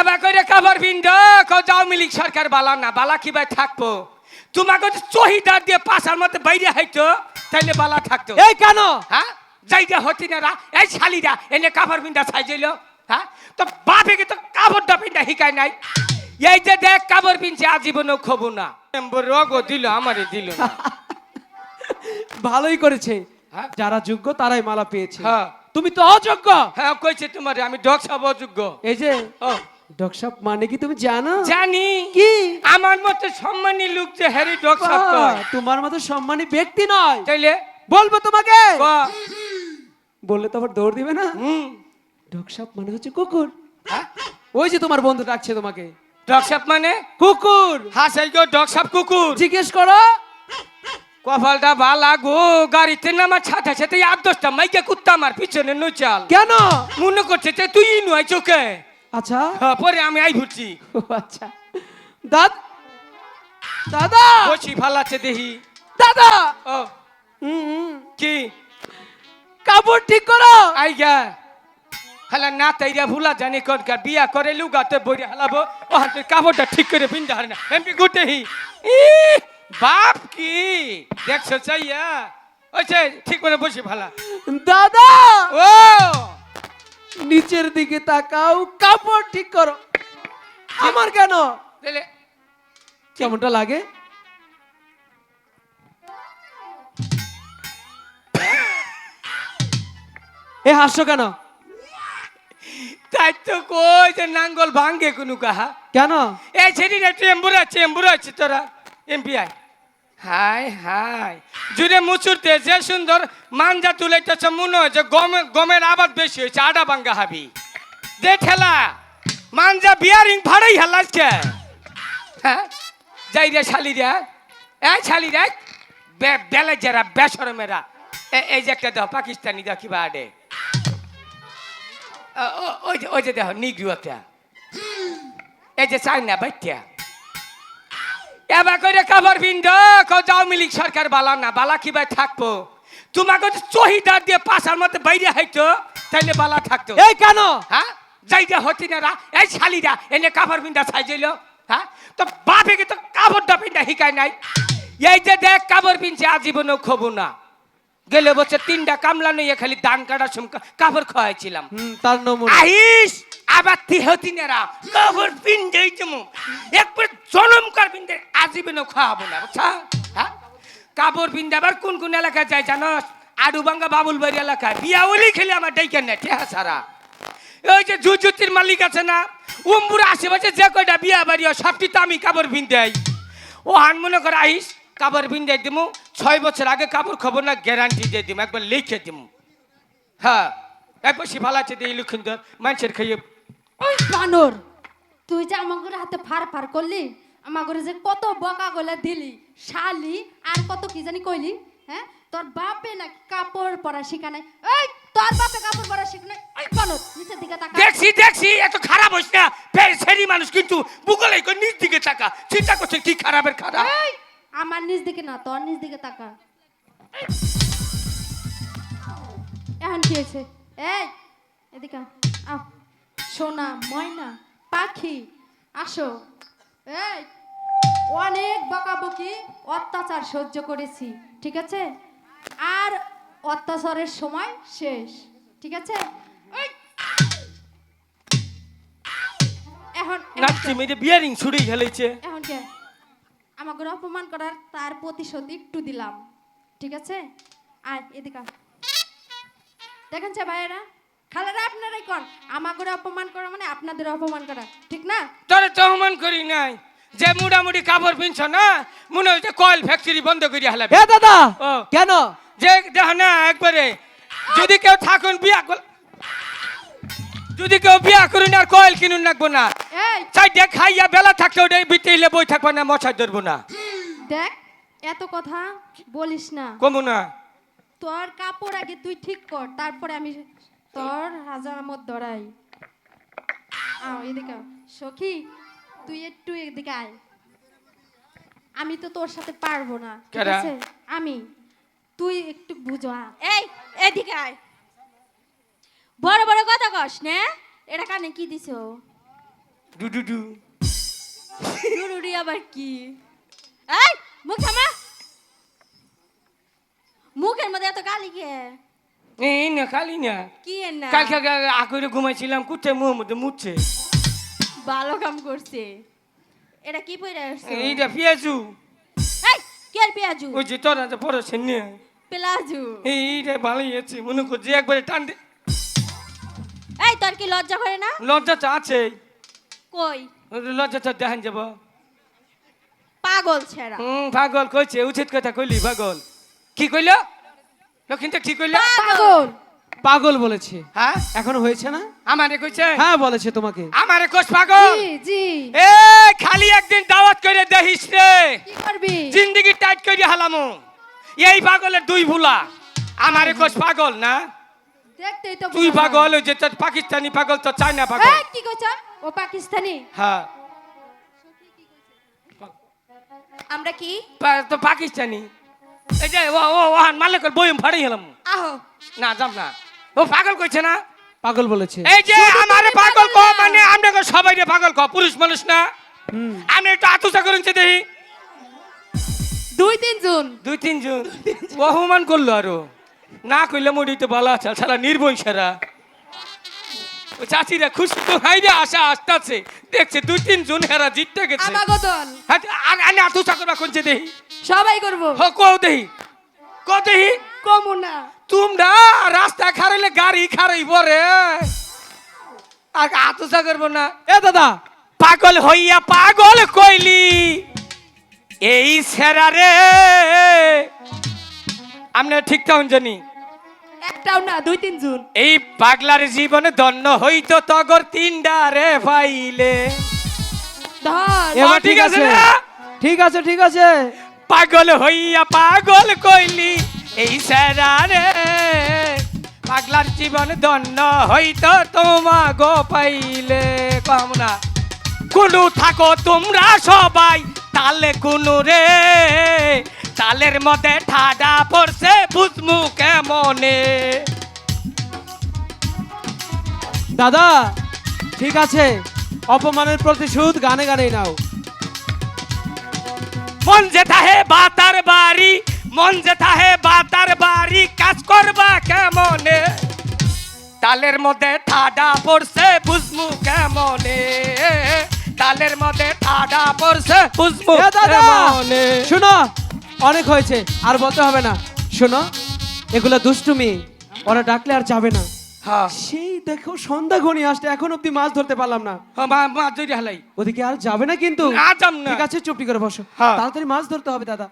এবার করে কাবার বিন্দ যাও মিলিক সরকার বালা না বালা কি ভাই থাকব? তোমাকে চহিদার দিয়ে পাশার মধ্যে বাইরে হাইতো তাইলে বালা থাকতো। এই কেন? হ্যাঁ? যাইটা হতি না রা এই শালিরা এনে কাবার বিন্দা সাইজইল হ্যাঁ? তো বাপে কি তো কাবরটা বিন্দা হিকাই নাই? এই যে দেখ কাবর পিনছে আজীবনও খবু না। রোগ দিল আমারে দিল না। ভালোই করেছে। হ্যাঁ? যারা যোগ্য তারাই মালা পেয়েছে। হ্যাঁ। তুমি তো অযোগ্য। হ্যাঁ কইছে তোমারে আমি ডক সব অযোগ্য। এই যে ও ডকসাপ মানে কি তুমি জানো? জানি। কি? আমার মতো সম্মানী লোক যে হ্যারি ডক সব বাহ, কয়। তোমার মতো সম্মানী ব্যক্তি নয়। তাইলে? বলব তোমাকে। বললে তো আবার দৌড় দিবে না। হুম। ডকসাপ মানে হচ্ছে কুকুর। হ্যাঁ? ওই যে তোমার বন্ধু ডাকছে তোমাকে। ডক সব মানে? কুকুর। হাসাই গো ডক সব কুকুর। জিজ্ঞেস করো। কপালটা বালা গো গাড়িতে নামার ছাতা সাথে আট দশটা মাইকে কুত্তা আমার পিছনে নুচাল। কেন? মনে করছে যে তুই নয় চোখে আচ্ছা। পরে আমি আই ও আচ্ছা। দাদ দাদা! বসি ফালাচ্ছে দেহি। দাদা! ও। কি? কাপড় ঠিক করো। আই গা। হালা না তাইরা ভুলা জানি কনকার বিয়া করে লুগাতে বইরে হালাবো। ও হাতে কাপড়টা ঠিক করে পিন্দা হারে না। এমনি গুটে হি। ই, বাপ কি? দেখছ চাইয়া? ওইছে ঠিক করে বসি ফালা দাদা! ও! নিচের দিকে তাকাও কাপড় ঠিক করো। আমার কেন? কেমনটা লাগে? এ হাসছো কেন? তাই তো কই যে নাঙ্গল ভাঙ্গে কোনো কাহা? কেন? এই ছেড়ি রে চেম্বুর আছে চেম্বুর আছে তোরা এমপিআই। হাই হাই জুড়ে মুচুরতে যে সুন্দর মানজা তুলাইতেছে, মনে হচ্ছে গমে, গমের আবাদ বেশি হয়েছে আডা বাঙ্গা হাবি। দে ঠেলা মানজা বিয়ারিং ভাড়াই হেলাচ্ছে হ্যাঁ? যাই রে শালি রে এই শালি রে বেলে যারা বেসরমেরা এ- এই যে একটা দেহ, পাকিস্তানি দেহ কিবা আডে ওই যে ওই যে দেহ নিগ্রুয়াতে এই যে চাইনা বাইটিয়া এবার করে কাবার বিন্দ যাও মিলিক সরকার বালা না বালা কি ভাই থাকব। তোমাকে চহিদার দিয়ে পাশার মধ্যে বাইরে হাইতো তাইলে বালা থাকতো। এই কেন? হ্যাঁ? যাইটা হতি না রা এই শালিরা এনে কাবার বিন্দা সাইজইল হ্যাঁ? তো বাপে কি তো কাবরটা বিন্দা হিকাই নাই? এই যে দেখ কাবর পিনছে আজীবনও খবু না। গেলে বছর তিনটা কামলা নিয়ে খালি দান কাটা সময় কাপড় খাওয়াইছিলাম তার নমুনা। আইস আবার তিহতি নেরা কবর পিন্ডে তুমি একবার জনম কর পিন্ডে আজীবনও খাওয়াবো না, বুঝছা? হ্যাঁ? কাপড় পিন্ডে আবার কোন কোন এলাকায় যায় জানস? আডুবাঙ্গা বাবুলবাড়ি এলাকায়। বিয়া ওলি খেলে আমার ডেকে নেয় ঠেহা সারা। ওই যে জুজুতির মালিক আছে না, উম্বুর আশেপাশে যে কয়টা বিয়া বাড়ি সবটি তো আমি কাপড় পিন্দাই ও হান মনে করে আইস কাপড় পিন্দাই দিমু। ছয় বছর আগে কাপড় খবর না গ্যারান্টি দিয়ে দিমু, একবার লিখে দিমু। হ্যাঁ এক বসে ভালো আছে দিয়ে লক্ষিন্দর মানুষের খাইয়ে ওই বানর তুই যে আমাগুলো হাতে ফার ফার করলি আমাগুলো যে কত বকা গলে দিলি শালি আর কত কি জানি কইলি হ্যাঁ? তোর বাপে না কাপড় পরা শিখা নাই। এই তোর বাপে কাপড় পরা শিখা নাই। ওই বানর নিচের দিকে তাকা। দেখছি দেখছি এত খারাপ হইস না। সেরি মানুষ কিন্তু বুগলে কই নিচ দিকে তাকা। চিন্তা করছে কি খারাপের খারাপ? এই আমার নিচ দিকে না তোর নিচ দিকে তাকা। এখন কি হয়েছে? এই এদিকে আও। সোনা ময়না পাখি আসো। এই অনেক বকাবকি অত্যাচার সহ্য করেছি ঠিক আছে? আর অত্যাচারের সময় শেষ ঠিক আছে। এখন নাচছি বিয়ারিং খেলেছে এখন কে? আমাকে অপমান করার তার প্রতিশোধ একটু দিলাম ঠিক আছে? এদিকে আয়। দেখেন ভাইয়েরা খালারা আপনারাই কর আমাকে অপমান করা মানে আপনাদের অপমান করা। ঠিক না? তোরে তহমান করি নাই। যে মুড়ামুড়ি কাপড় পিনছ না মনে হচ্ছে কয়েল ফ্যাক্টরি বন্ধ করি হালাবে। এ দাদা ও। কেন? যে দেখ না একবারে। যদি কেউ থাকুন বিয়া কর যদি কেউ বিয়া করুন আর কয়েল কিনুন রাখব না। এই। চাই দেখ খাইয়া বেলা থাকতে ওটাই বিতেইলে বই থাকব না মশাই ধরবো না। দেখ এত কথা বলিস না। কমু না। তোর কাপড় আগে তুই ঠিক কর তারপরে আমি তোর হাজামত ধরাই। আও এদিকে সখী তুই একটু এদিকে আয়। আমি তো তোর সাথে পারব না ঠিক আছে? আমি। তুই একটু বুঝো এই এদিকে আয়। বড় বড় কথা কস নে। এটা কানে কি দিছো ডু ডু ডু। ডুডুডি আবার কি? এই মুখ থামা। মুখের মধ্যে এত গালি কে এই না খালি না। কি না? কালকে আগুরে ঘুমাইছিলাম কুটে মুখ মধ্যে মুছছে ভালো কাম করছে। এটা কি পইরা আসছে? এইটা পেঁয়াজু। এই কে আর পেঁয়াজু? ওই যে তোরা যে পড়েছেন নিয়ে পেলাজু। এইটা ভালোই আছে মনে করছি একবারে টান দে এই তোর কি লজ্জা করে না? লজ্জা তো আছে কই? লজ্জা তো দেখান যাব। পাগল ছেড়া। হুম পাগল কইছে উচিত কথা কইলি পাগল। কি কইল? লক্ষিণটা কি কইল পাগল। পাগল। বলেছে। হ্যাঁ? এখনও হয়েছে না? আমারে কইছে? হ্যাঁ বলেছে তোমাকে। আমারে কোষ পাগল? জি জি। এ খালি একদিন দাওয়াত করে দেহিস রে। কি করবি? জিন্দগি টাইট করে হালামু। এই পাগলের দুই ভুলা। আমারে কোষ পাগল না? দেখতেই তো তুই পাগল ওই যে তোর পাকিস্তানি পাগল তো চায়না পাগল। এই, কি কইছ? ও পাকিস্তানি? হ্যাঁ। আমরা কি? তো পাকিস্তানি। এই যে ও ও ওহান মালিকের বইম ফাড়ি হলাম। আহো। না যাম না। ও পাগল কইছে না? পাগল বলেছে। এই যে আমারে পাগল কো। মানে আমরা সবাই রে পাগল কো পুরুষ মানুষ না? আমি একটু আতুসা করেছি দেখি। দুই তিন জন। দুই তিনজন অপমান করল আরও। না কইলে মরিতে ভালো আছে সারা নির্বই সারা। ও চাচিরা খুশি তো হাইরে আশা আসতেছে। দেখছে দুই তিনজন হেরা জিততে গেছে। আমাগো দল। হ্যাঁ, আর আনে আতুসা করবা কোনছে দেখি। সবাই করব। হ কও ক দেখি কমু না। তোমরা রাস্তা খারাইলে গাড়ি খারাইব রে। আর আতুসা করব না। এ দাদা পাগল হইয়া পাগল কইলি। এই সেরা রে। আমরা ঠিক তখন জানি? একটাও না দুই তিন জন। এই পাগলার জীবনে ধন্য হইতো তগর তিনডা রে পাইলে ধর। এবার ঠিক আছে ঠিক আছে ঠিক আছে। পাগল হইয়া পাগল কইলি, এই সেরা রে। পাগলার জীবন ধন্য হইতো তোমা গো পাইলে কামনা কোনো থাকো তোমরা সবাই, তালে কোনো রে। তালের মধ্যে ঠাডা পড়ছে বুঝমু কেমনে। দাদা, ঠিক আছে। অপমানের প্রতিশোধ গানে গানেই নাও। মন যেথা হে বাতার বাড়ি মন যেথা হে বাতার বাড়ি কাজ করবা কেমনে? তালের মধ্যে ঠাডা পড়ছে বুঝমু কেমনে? তালের মধ্যে ঠাডা পড়ছে বুঝমু কেমনে? শোনো অনেক হয়েছে আর বলতে হবে না। শোনো এগুলো দুষ্টুমি ওরা ডাকলে আর যাবে না। সেই দেখো সন্ধ্যা ঘনি আসতে এখন অব্দি মাছ ধরতে পারলাম না। হ্যাঁ, মা মা হালাই। ওদিকে আর যাবে না কিন্তু। না যাম না। ঠিক আছে চুপটি করে বসো। হ্যাঁ। তাড়াতাড়ি মাছ ধরতে হবে দাদা।